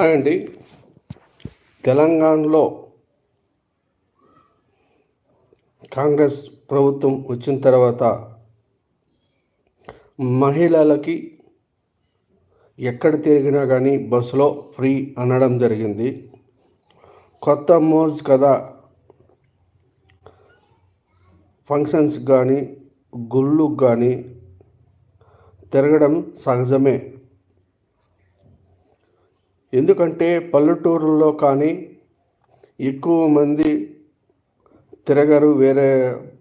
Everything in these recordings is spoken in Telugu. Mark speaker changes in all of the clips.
Speaker 1: హాయ్ అండి తెలంగాణలో కాంగ్రెస్ ప్రభుత్వం వచ్చిన తర్వాత మహిళలకి ఎక్కడ తిరిగినా కానీ బస్సులో ఫ్రీ అనడం జరిగింది. కొత్త మోజ్ కదా. ఫంక్షన్స్ కానీ గుళ్ళు కానీ తిరగడం సహజమే. ఎందుకంటే పల్లెటూరులో కానీ ఎక్కువ మంది తిరగరు వేరే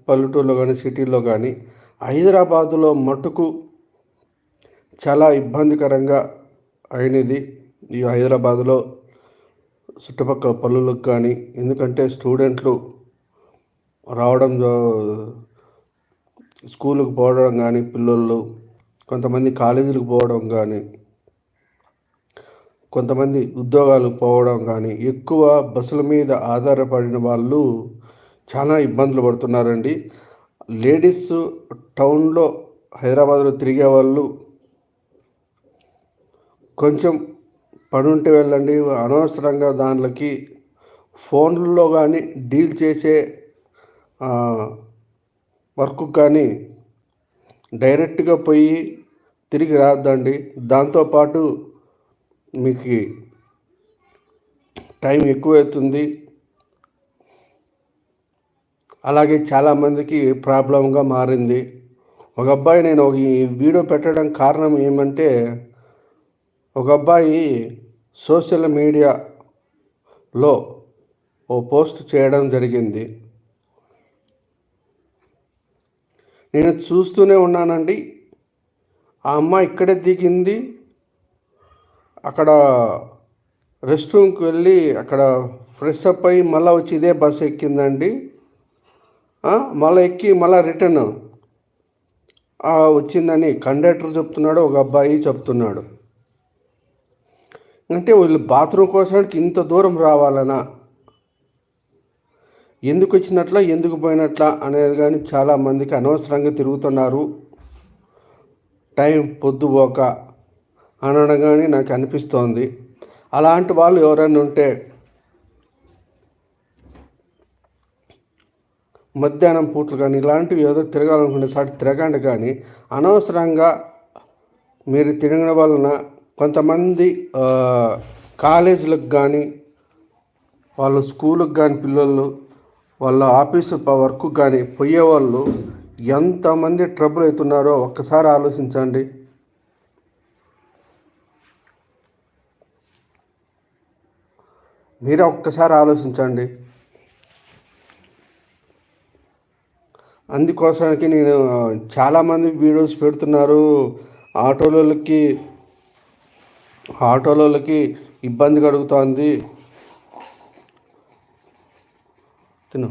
Speaker 1: పల్లెటూరులో కానీ సిటీలో కానీ. హైదరాబాదులో మటుకు చాలా ఇబ్బందికరంగా అయినది ఈ హైదరాబాదులో చుట్టుపక్కల పల్లెలకు కానీ. ఎందుకంటే స్టూడెంట్లు రావడం స్కూలుకు పోవడం కానీ పిల్లలు కొంతమంది కాలేజీలకు పోవడం కానీ కొంతమంది ఉద్యోగాలు పోవడం కానీ ఎక్కువ బస్సుల మీద ఆధారపడిన వాళ్ళు చాలా ఇబ్బందులు పడుతున్నారండి. లేడీస్ టౌన్లో హైదరాబాద్లో తిరిగే వాళ్ళు కొంచెం పని ఉంటే వెళ్ళండి అనవసరంగా దానిలోకి ఫోన్లలో కానీ డీల్ చేసే వర్క్ కానీ డైరెక్ట్గా పోయి తిరిగి రాద్దండి దాంతోపాటు మీకు టైం ఎక్కువ అవుతుంది అలాగే చాలామందికి ప్రాబ్లంగా మారింది. ఒక అబ్బాయి నేను ఒక ఈ వీడియో పెట్టడం కారణం ఏమంటే ఒక అబ్బాయి సోషల్ మీడియాలో ఓ పోస్ట్ చేయడం జరిగింది. నేను చూస్తూనే ఉన్నానండి. ఆ అమ్మాయి ఇక్కడే దిగింది. అక్కడ రెస్ట్ రూమ్కి వెళ్ళి అక్కడ ఫ్రెష్ అప్ అయ్యి మళ్ళీ వచ్చి ఇదే బస్సు ఎక్కిందండి. మళ్ళీ ఎక్కి మళ్ళీ రిటర్న్ వచ్చిందని కండక్టర్ చెప్తున్నాడు ఒక అబ్బాయి చెప్తున్నాడు. అంటే వీళ్ళు బాత్రూమ్ కోసానికి ఇంత దూరం రావాలనా? ఎందుకు వచ్చినట్ల ఎందుకు పోయినట్ల అనేది కానీ చాలామందికి అనవసరంగా తిరుగుతున్నారు. టైం పొద్దుపోక అని అనగానే నాకు అనిపిస్తోంది. అలాంటి వాళ్ళు ఎవరైనా ఉంటే మధ్యాహ్నం పూట్లు కానీ ఇలాంటివి ఏదో తిరగాలనుకునే సాటి తిరగండి కానీ అనవసరంగా మీరు తిరగడం వలన కొంతమంది కాలేజీలకు కానీ వాళ్ళ స్కూల్కి కానీ పిల్లలు వాళ్ళ ఆఫీసు వర్క్ కానీ పోయేవాళ్ళు ఎంతమంది ట్రబుల్ అవుతున్నారో ఒక్కసారి ఆలోచించండి. మీరే ఒక్కసారి ఆలోచించండి. అందుకోసానికి నేను చాలామంది వీడియోస్ పెడుతున్నారు. ఆటోలకి ఆటోలకి ఇబ్బంది కలుగుతుంది. తిను.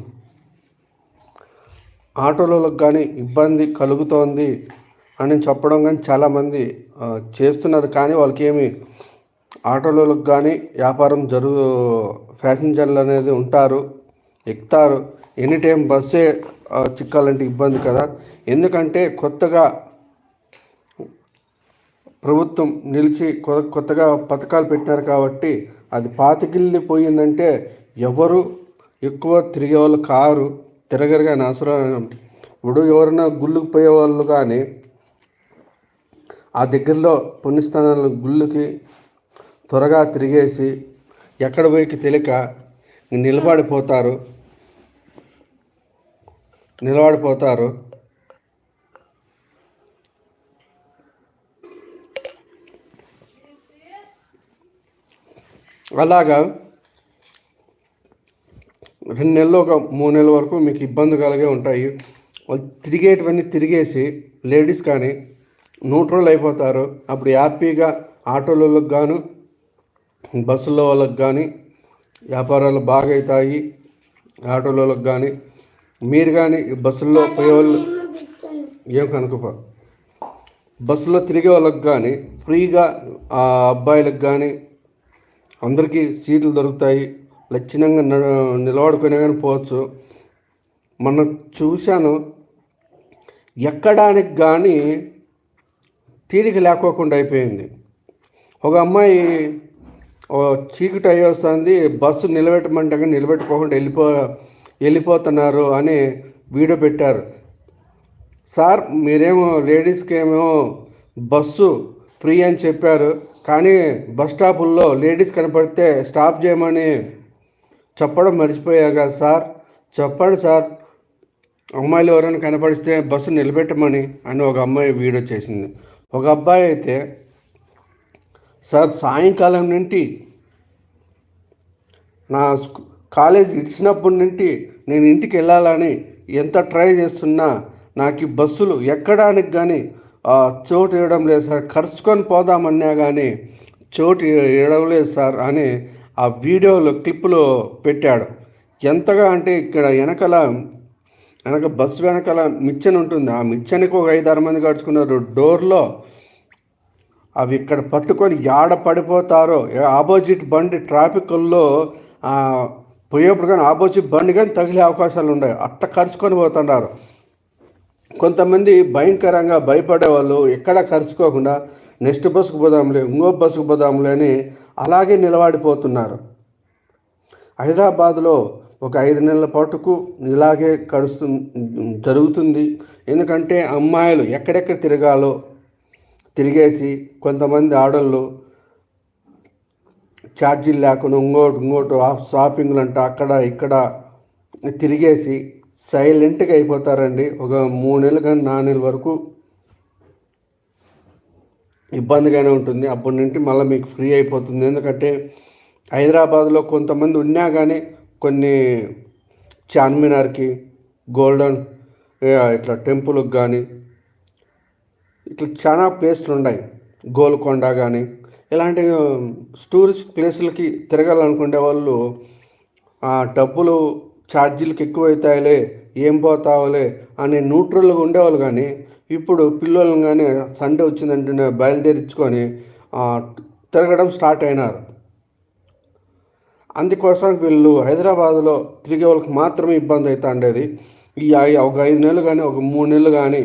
Speaker 1: ఆటోలకు కానీ ఇబ్బంది కలుగుతోంది అని చెప్పడం కానీ చాలామంది చేస్తున్నారు. కానీ వాళ్ళకి ఏమి ఆటోలకు కానీ వ్యాపారం జరుగు ప్యాసింజర్లు అనేది ఉంటారు ఎక్కుతారు. ఎనీ టైం బస్సే చిక్కాలంటే ఇబ్బంది కదా. ఎందుకంటే కొత్తగా ప్రభుత్వం నిలిచి కొత్తగా పథకాలు పెట్టినారు కాబట్టి అది పాతికిల్లి పోయిందంటే ఎవరు ఎక్కువ తిరిగే వాళ్ళు కారు తిరగరు కానీ అవసరం ఇప్పుడు ఎవరైనా గుళ్ళుకు పోయే వాళ్ళు కానీ ఆ దగ్గరలో పుణ్యస్థానాల గుళ్ళుకి త్వరగా తిరిగేసి ఎక్కడ పోయికి తెలియక నిలబడిపోతారు. నిలబడిపోతారు. అలాగా రెండు నెలలు ఒక మూడు నెలల వరకు మీకు ఇబ్బంది కలిగే ఉంటాయి. వాళ్ళు తిరిగేటివన్నీ తిరిగేసి లేడీస్ కానీ న్యూట్రల్ అయిపోతారు. అప్పుడు హ్యాపీగా ఆటోలకు గాను బస్సులో వాళ్ళకి కానీ వ్యాపారాలు బాగా అవుతాయి ఆటోలకు కానీ మీరు కానీ బస్సుల్లో పోయేవాళ్ళు ఏం కనుక. బస్సులో తిరిగే వాళ్ళకి కానీ ఫ్రీగా ఆ అబ్బాయిలకు కానీ అందరికీ సీట్లు దొరుకుతాయి లక్షణంగా నిలబడుకునే కానీ పోవచ్చు. మొన్న చూశాను ఎక్కడానికి కానీ తీరిక లేకోకుండా అయిపోయింది. ఒక అమ్మాయి చీకటి అయ్యి వస్తుంది బస్సు నిలబెట్టమంటే నిలబెట్టుకోకుండా వెళ్ళిపో వెళ్ళిపోతున్నారు అని వీడియో పెట్టారు. సార్ మీరేమో లేడీస్కి ఏమో బస్సు ఫ్రీ అని చెప్పారు కానీ బస్ స్టాపుల్లో లేడీస్ కనపడితే స్టాప్ చేయమని చెప్పడం మర్చిపోయా కదా సార్. చెప్పండి సార్ అమ్మాయిలు ఎవరైనా కనపడిస్తే బస్సు నిలబెట్టమని అని ఒక అమ్మాయి వీడియో చేసింది. ఒక అబ్బాయి అయితే సార్ సాయంకాలం నుండి నా స్కూ కాలేజ్ ఇచ్చినప్పటి నుండి నేను ఇంటికి వెళ్ళాలని ఎంత ట్రై చేస్తున్నా నాకు ఈ బస్సులు ఎక్కడానికి కానీ చోటు ఇవ్వడం లేదు సార్. ఖర్చుకొని పోదామన్నా కానీ చోటు ఇవ్వడం లేదు సార్ అని ఆ వీడియోలో క్లిప్పులో పెట్టాడు. ఎంతగా అంటే ఇక్కడ వెనకల వెనక బస్సు వెనకాల మిచ్చన్ ఉంటుంది ఆ మిచ్చనికి ఒక ఐదారు మంది గడుచుకున్నారు డోర్లో అవి ఇక్కడ పట్టుకొని యాడ పడిపోతారో ఆపోజిట్ బండి ట్రాఫిక్లో పోయేప్పుడు కానీ ఆపోజిట్ బండి కానీ తగిలే అవకాశాలు ఉన్నాయి. అట్ట కరుచుకొని పోతున్నారు. కొంతమంది భయంకరంగా భయపడే వాళ్ళు ఎక్కడ కరుచుకోకుండా నెక్స్ట్ బస్సుకు పోదాంలే ఇంకో బస్సుకు పోదాంలే అని అలాగే నిలబడిపోతున్నారు. హైదరాబాద్లో ఒక ఐదు నెలల పాటుకు ఇలాగే కడుస్తు జరుగుతుంది. ఎందుకంటే అమ్మాయిలు ఎక్కడెక్కడ తిరగాలో తిరిగేసి కొంతమంది ఆడళ్ళు ఛార్జీలు లేకుండా ఇంకోటి ఇంకోటి షాపింగ్లు అంట అక్కడ ఇక్కడ తిరిగేసి సైలెంట్గా అయిపోతారండి. ఒక మూడు నెలలు కానీ నాలుగు నెలల వరకు ఇబ్బందిగానే ఉంటుంది. అప్పటి నుండి మళ్ళీ మీకు ఫ్రీ అయిపోతుంది. ఎందుకంటే హైదరాబాద్లో కొంతమంది ఉన్నా కానీ కొన్ని చార్మినార్కి గోల్డెన్ ఇట్లా టెంపుల్కి కానీ ఇట్లా చాలా ప్లేస్లు ఉన్నాయి. గోల్కొండ కానీ ఇలాంటి టూరిస్ట్ ప్లేసులకి తిరగాలనుకునే వాళ్ళు డబ్బులు ఛార్జీలకు ఎక్కువ అవుతాయిలే ఏం పోతావులే అనే న్యూట్రల్గా ఉండేవాళ్ళు కానీ ఇప్పుడు పిల్లలను కానీ సండే వచ్చిందంటే బయలుదేరించుకొని తిరగడం స్టార్ట్ అయినారు. అందుకోసం వీళ్ళు హైదరాబాద్లో తిరిగే వాళ్ళకి మాత్రమే ఇబ్బంది అవుతా ఉండేది ఈ ఒక ఐదు నెలలు కానీ ఒక మూడు నెలలు కానీ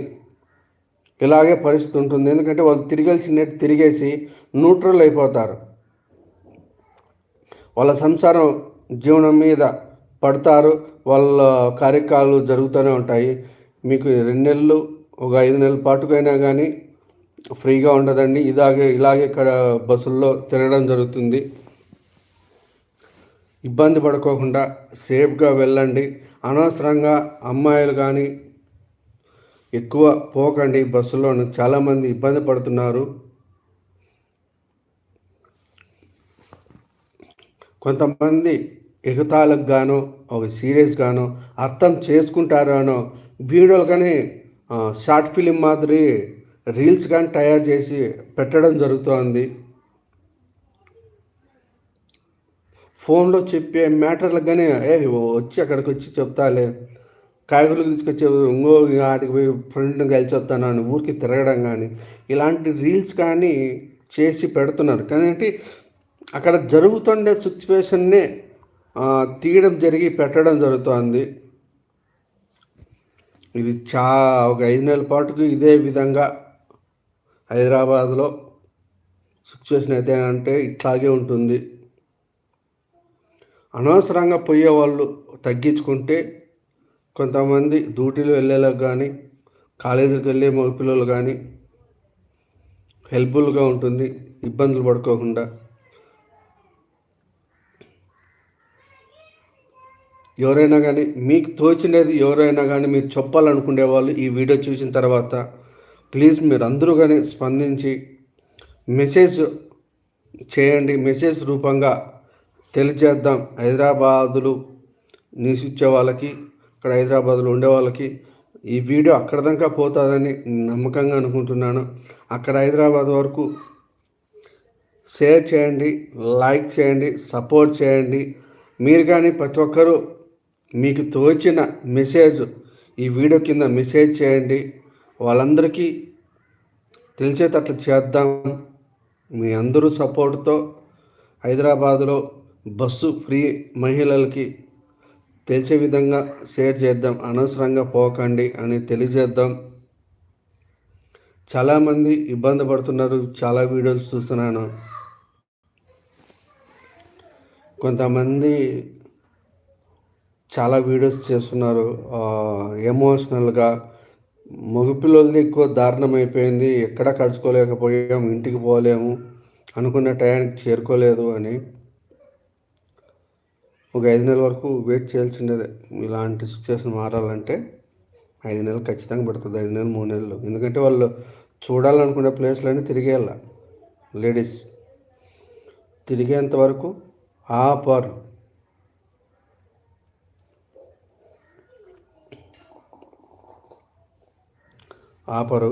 Speaker 1: ఇలాగే పరిస్థితి ఉంటుంది. ఎందుకంటే వాళ్ళు తిరిగేసినట్టు తిరిగేసి న్యూట్రల్ అయిపోతారు. వాళ్ళ సంసారం జీవనం మీద పడతారు. వాళ్ళ కార్యక్రమాలు జరుగుతూనే ఉంటాయి. మీకు రెండు నెలలు ఒక ఐదు నెలల పాటుకైనా కానీ ఫ్రీగా ఉండదండి. ఇలాగే ఇలాగే ఇక్కడ బస్సుల్లో తిరగడం జరుగుతుంది. ఇబ్బంది పడుకోకుండా సేఫ్గా వెళ్ళండి. అనవసరంగా అమ్మాయిలు కానీ ఎక్కువ పోకండి బస్సులోను. చాలామంది ఇబ్బంది పడుతున్నారు. కొంతమంది ఎగతాలకు గాను ఒక సీరియస్ గాను అర్థం చేసుకుంటారానో వీడియోలు కానీ షార్ట్ ఫిలిం మాదిరి రీల్స్ కానీ తయారు చేసి పెట్టడం జరుగుతోంది. ఫోన్లో చెప్పే మ్యాటర్లకు కానీ ఏ వచ్చి అక్కడికి వచ్చి చెప్తాలే. కాయగూరలు తీసుకొచ్చే ఇంకో వాటికి పోయి ఫ్రెండ్ని కలిసి వస్తాను ఊరికి తిరగడం కానీ ఇలాంటి రీల్స్ కానీ చేసి పెడుతున్నారు. కానీ అక్కడ జరుగుతుండే సిచ్యువేషన్నే తీయడం జరిగి పెట్టడం జరుగుతుంది. ఇది చా ఒక ఐదు నెలల పాటుకు ఇదే విధంగా హైదరాబాద్లో సిచ్యువేషన్ అయితే అంటే ఇట్లాగే ఉంటుంది. అనవసరంగా పోయేవాళ్ళు తగ్గించుకుంటే కొంతమంది డ్యూటీలు వెళ్ళేలకు కానీ కాలేజీకి వెళ్ళే పిల్లలు కానీ హెల్ప్ఫుల్గా ఉంటుంది ఇబ్బందులు పడుకోకుండా. ఎవరైనా కానీ మీకు తోచినది ఎవరైనా కానీ మీరు చెప్పాలనుకునే వాళ్ళు ఈ వీడియో చూసిన తర్వాత ప్లీజ్ మీరు అందరూ కానీ స్పందించి మెసేజ్ చేయండి. మెసేజ్ రూపంగా తెలియజేద్దాం. హైదరాబాదులు నివసించే వాళ్ళకి ఇక్కడ హైదరాబాద్లో ఉండే వాళ్ళకి ఈ వీడియో అక్కడ దాకా పోతుందని నమ్మకంగా అనుకుంటున్నాను. అక్కడ హైదరాబాద్ వరకు షేర్ చేయండి లైక్ చేయండి సపోర్ట్ చేయండి. మీరు కానీ ప్రతి ఒక్కరూ మీకు తోచిన మెసేజ్ ఈ వీడియో కింద మెసేజ్ చేయండి. వాళ్ళందరికీ తెలిసేటట్లు చేద్దాం. మీ అందరూ సపోర్ట్తో హైదరాబాదులో బస్సు ఫ్రీ మహిళలకి తెలిసే విధంగా షేర్ చేద్దాం అనవసరంగా పోకండి అని తెలియజేద్దాం. చాలామంది ఇబ్బంది పడుతున్నారు. చాలా వీడియోస్ చూస్తున్నాను. కొంతమంది చాలా వీడియోస్ చేస్తున్నారు. ఎమోషనల్గా మగపిల్లలది ఎక్కువ దారుణం అయిపోయింది ఎక్కడ కడుచుకోలేకపోయాము ఇంటికి పోలేము అనుకున్న టయానికి చేరుకోలేదు అని. ఒక ఐదు నెలల వరకు వెయిట్ చేయాల్సిందే ఇలాంటి సిచ్యువేషన్ మారాలంటే ఐదు నెలలు ఖచ్చితంగా పడుతుంది. ఐదు నెలలు మూడు నెలలు. ఎందుకంటే వాళ్ళు చూడాలనుకునే ప్లేస్లన్నీ తిరిగేయాల లేడీస్. తిరిగేంత వరకు ఆపరు ఆపరు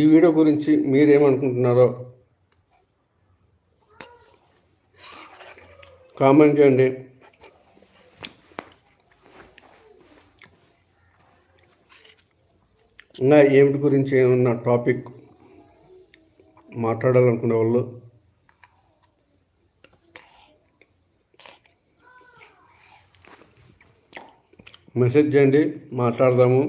Speaker 1: ఈ వీడియో గురించి మీరేమనుకుంటున్నారో కామెంట్ చేయండి. ఇంకా ఏమిటి గురించి ఏమన్నా టాపిక్ మాట్లాడాలనుకునే వాళ్ళు మెసేజ్ చేయండి మాట్లాడదాము.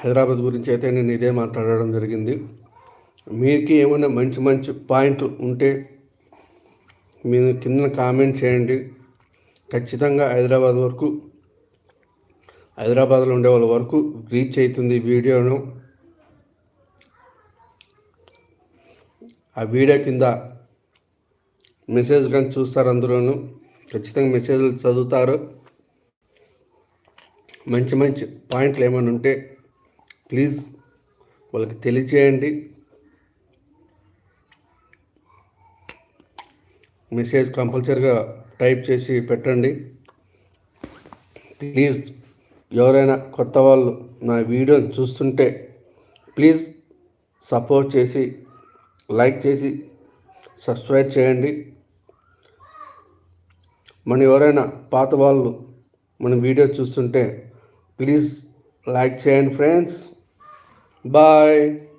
Speaker 1: హైదరాబాద్ గురించి అయితే నేను ఇదే మాట్లాడడం జరిగింది. మీకు ఏమైనా మంచి మంచి పాయింట్లు ఉంటే మీరు కింద కామెంట్ చేయండి. ఖచ్చితంగా హైదరాబాద్ వరకు హైదరాబాద్లో ఉండే వాళ్ళ వరకు రీచ్ అవుతుంది వీడియోను. ఆ వీడియో కింద మెసేజ్ కానీ చూస్తారు అందులోనూ ఖచ్చితంగా మెసేజ్లు చదువుతారు. మంచి మంచి పాయింట్లు ఏమైనా ఉంటే ప్లీజ్ వాళ్ళకి తెలియచేయండి. మెసేజ్ కంపల్సరీగా టైప్ చేసి పెట్టండి. ప్లీజ్ ఎవరైనా కొత్త వాళ్ళు నా వీడియోని చూస్తుంటే ప్లీజ్ సపోర్ట్ చేసి లైక్ చేసి సబ్స్క్రైబ్ చేయండి. మన ఎవరైనా పాత వాళ్ళు మన వీడియో చూస్తుంటే ప్లీజ్ లైక్ చేయండి ఫ్రెండ్స్. Bye.